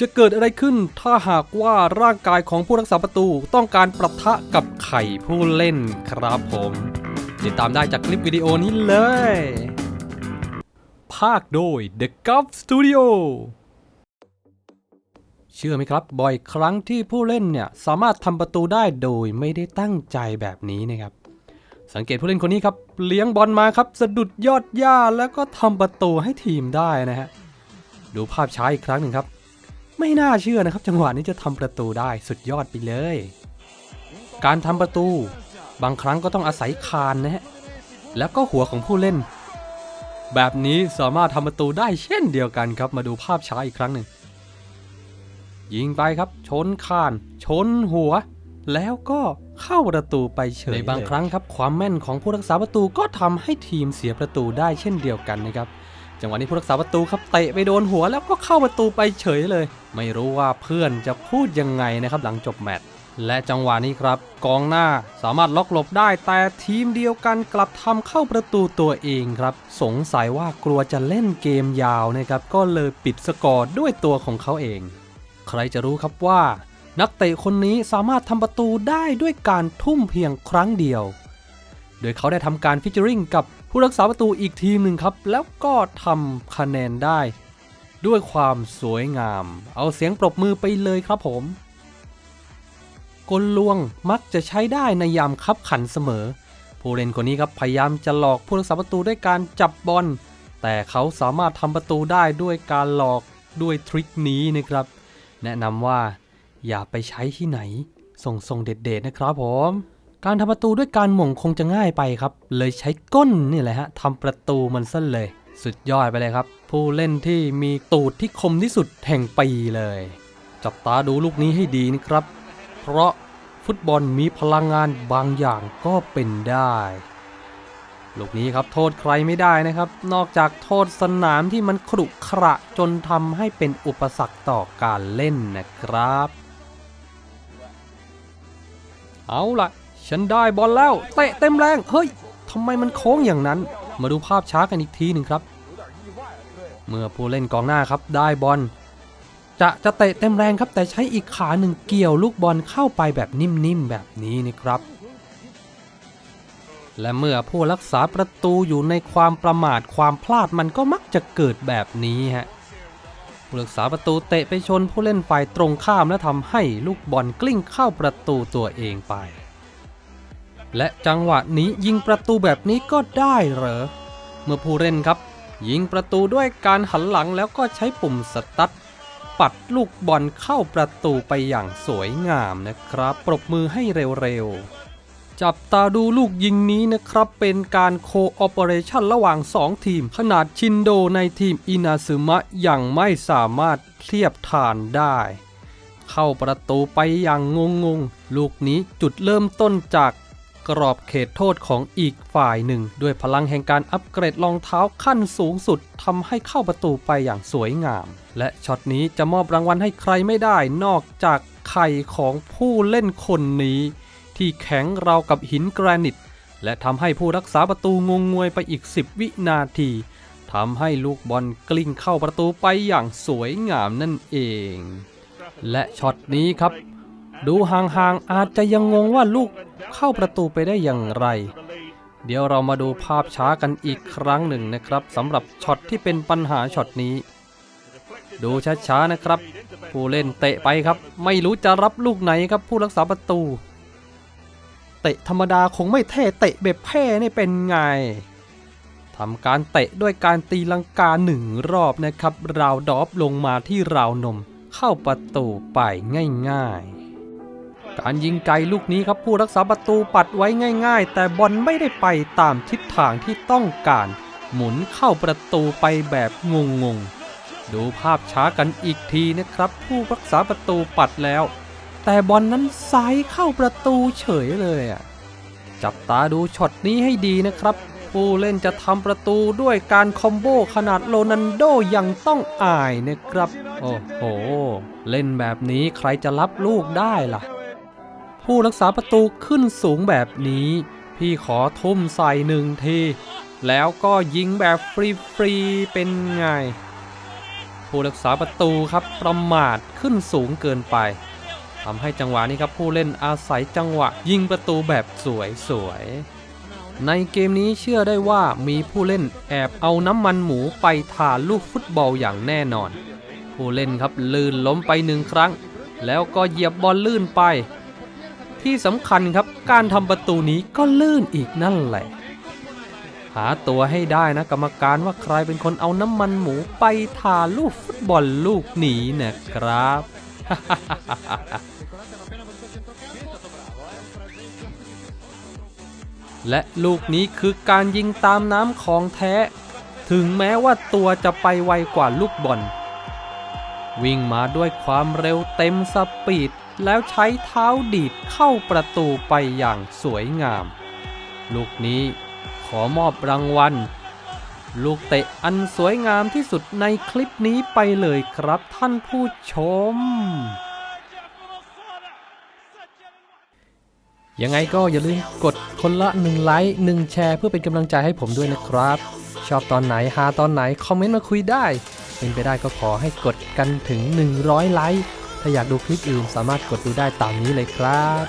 จะเกิดอะไรขึ้นถ้าหากว่าร่างกายของผู้รักษาประตูต้องการประทะกับไข่ผู้เล่นครับผม ติดตามได้จากคลิปวิดีโอนี้เลย ภาคโดย The Gulf Studio เชื่อไหมครับ บ่อยครั้งที่ผู้เล่นเนี่ย สามารถทำประตูได้โดยไม่ได้ตั้งใจแบบนี้นะครับ สังเกตผู้เล่นคนนี้ครับ เลี้ยงบอลมาครับ สะดุดยอดหญ้าแล้วก็ทำประตูให้ทีมได้นะฮะดูภาพช้าอีกครั้งหนึ่งครับ ไม่น่าเชื่อนะครับ จังหวะนี้จะทำประตูได้สุดยอดไปเลย การทำประตู บางครั้งก็ต้องอาศัยคานนะฮะแล้วก็หัวของผู้เล่น แบบนี้สามารถทำประตูได้เช่นเดียวกันครับ มาดูภาพช้าอีกครั้งหนึ่งยิงไปครับ ชนคาน ชนหัว แล้วก็เข้าประตูไปเฉยในบางครั้งครับ ความแม่นของผู้รักษาประตูก็ทำให้ทีมเสียประตูได้เช่นเดียวกันนะครับ จังหวะนี้ผู้รักษาประตูครับเตะไปโดนหัวแล้วก็เข้าประตูไปเฉยเลย ไม่รู้ว่าเพื่อนจะพูดยังไงนะครับหลังจบแมตช์และจังหวะนี้ครับ กองหน้าสามารถล็อกหลบได้ แต่ทีมเดียวกันกลับทำเข้าประตูตัวเองครับ สงสัยว่ากลัวจะเล่นเกมยาวนะครับก็เลยปิดสกอร์ด้วยตัวของเขาเอง ใครจะรู้ครับว่า นักเตะคนนี้สามารถทำประตูได้ด้วยการทุ่มเพียงครั้งเดียว โดยเขาได้ทำการฟิชเจอริงกับผู้รักษาประตูอีกทีมหนึ่งครับ แล้วก็ทำคะแนนได้ ด้วยความสวยงาม เอาเสียงปรบมือไปเลยครับผม กลลวงมักจะใช้ได้ในยามคับขันเสมอ ผู้เล่นคนนี้ครับพยายามจะหลอกผู้รักษาประตูด้วยการจับบอลแต่เขาสามารถทำประตูได้ด้วยการหลอกด้วยทริคนี้นะครับ แนะนำว่าอย่าไปใช้ที่ไหน ส่งส่งเด็ดๆนะครับผม การทำประตูด้วยการหม่งคงจะง่ายไปครับ เลยใช้ก้นนี่แหละฮะทำประตูมันซะเลย สุดยอดไปเลยครับ ผู้เล่นที่มีตูดที่คมที่สุดแห่งปีเลย จับตาดูลูกนี้ให้ดีนะครับ เพราะฟุตบอลมีพลังงานบางอย่างก็เป็นได้ลูกนี้ครับโทษใครไม่ได้นะครับ นอกจากโทษสนามที่มันขรุขระจนทำให้เป็นอุปสรรคต่อการเล่นนะครับ เอาล่ะ ฉันได้บอลแล้ว เตะเต็มแรง เฮ้ยทำไมมันโค้งอย่างนั้น มาดูภาพช้ากันอีกทีหนึ่งครับ เมื่อผู้เล่นกองหน้าครับได้บอล จะจะเตะเต็มแรงครับ แต่ใช้อีกขาหนึ่งเกี่ยวลูกบอลเข้าไปแบบนิ่มๆแบบนี้นี่ครับ และเมื่อผู้รักษาประตูอยู่ในความประมาทความพลาดมันก็มักจะเกิดแบบนี้ฮะผู้รักษาประตูเตะไปชนผู้เล่นฝ่ายตรงข้ามและทำให้ลูกบอลกลิ้งเข้าประตูตัวเองไป และจังหวะนี้ยิงประตูแบบนี้ก็ได้เหรอ เมื่อผู้เล่นครับ ยิงประตูด้วยการหันหลังแล้วก็ใช้ปุ่มสตัดปัดลูกบอลเข้าประตูไปอย่างสวยงามนะครับ ปรบมือให้เร็วๆ จับตาดูลูกยิงนี้นะครับ เป็นการโคออปเรชันระหว่าง 2 ทีม ขนาดชินโดในทีมอินาซึมะยังไม่สามารถเทียบทานได้ เข้าประตูไปอย่างงงงๆลูกนี้จุดเริ่มต้นจาก กรอบเขตโทษของอีกฝ่ายหนึ่ง ด้วยพลังแห่งการอัปเกรดรองเท้าขั้นสูงสุดทำให้เข้าประตูไปอย่างสวยงาม และช็อตนี้จะมอบรางวัลให้ใครไม่ได้นอกจากไข่ของผู้เล่นคนนี้ ที่แข็งราวกับหินแกรนิต และทำให้ผู้รักษาประตูงงงวยไปอีก 10 วินาทีทำให้ลูกบอลกลิ้งเข้าประตูไปอย่างสวยงามนั่นเอง และช็อตนี้ครับ ดูห่างๆอาจจะยังงงว่าลูกเข้าประตูไปได้อย่างไร เดี๋ยวเรามาดูภาพช้ากันอีกครั้งหนึ่งนะครับสำหรับช็อตที่เป็นปัญหาช็อตนี้ ดูช้าๆนะครับ ผู้เล่นเตะไปครับ ไม่รู้จะรับลูกไหนครับผู้รักษาประตู เตะธรรมดาคงไม่เท่เตะแบบแพ้นี่เป็นไงทำการเตะด้วยการตีลังกาหนึ่งรอบนะครับ ราวดอปลงมาที่ราวนม เข้าประตูไปง่ายๆ การยิงไกลลูกนี้ครับผู้รักษาประตูปัดไว้ง่าย ๆ แต่บอลไม่ได้ไปตามทิศทางที่ต้องการ หมุนเข้าประตูไปแบบงงๆ ดูภาพช้ากันอีกทีนะครับ ผู้รักษาประตูปัดแล้ว แต่บอลนั้นไซส์เข้าประตูเฉยเลยอะจับตาดูช็อตนี้ให้ดีนะครับ ผู้เล่นจะทำประตูด้วยการคอมโบขนาดโรนันโดยังต้องอายนะครับ โอ้โห เล่นแบบนี้ใครจะรับลูกได้ล่ะ ผู้รักษาประตูขึ้นสูงแบบนี้ พี่ขอทุ่มใส่หนึ่งที แล้วก็ยิงแบบฟรีๆเป็นไงผผู้รักษาประตูครับประมาทขึ้นสูงเกินไปทำให้จังหวะนี้ครับผู้เล่นอาศัยจังหวะ ยิงประตูแบบสวยๆในเกมนี้เชื่อได้ว่ามีผู้เล่นแอบเอาน้ำมันหมูไปทาลูกฟุตบอลอย่างแน่นอน ผู้เล่นครับลื่นล้มไปหนึ่งครั้ง แล้วก็เหยียบบอลลื่นไป ที่สำคัญครับการทำประตูนี้ก็ลื่นอีกนั่นแหละ หาตัวให้ได้นะกรรมการว่าใครเป็นคนเอาน้ำมันหมูไปทาลูกฟุตบอลลูกนี้นะครับ และลูกนี้คือการยิงตามน้ำของแท้ ถึงแม้ว่าตัวจะไปไวกว่าลูกบอล วิ่งมาด้วยความเร็วเต็มสปีด แล้วใช้เท้าดีดเข้าประตูไปอย่างสวยงาม ลูกนี้ขอมอบรางวัล ลูกเตะอันสวยงามที่สุดในคลิปนี้ไปเลยครับท่านผู้ชม ยังไงก็อย่าลืมกดคนละ1ไลค์1แชร์เพื่อเป็นกำลังใจให้ผมด้วยนะครับ ชอบตอนไหนหาตอนไหน คอมเมนต์มาคุยได้ เป็นไปได้ก็ขอให้กดกันถึง 100 ไลค์ ถ้าอยากดูคลิปอื่นสามารถกดดูได้ตามนี้เลยครับ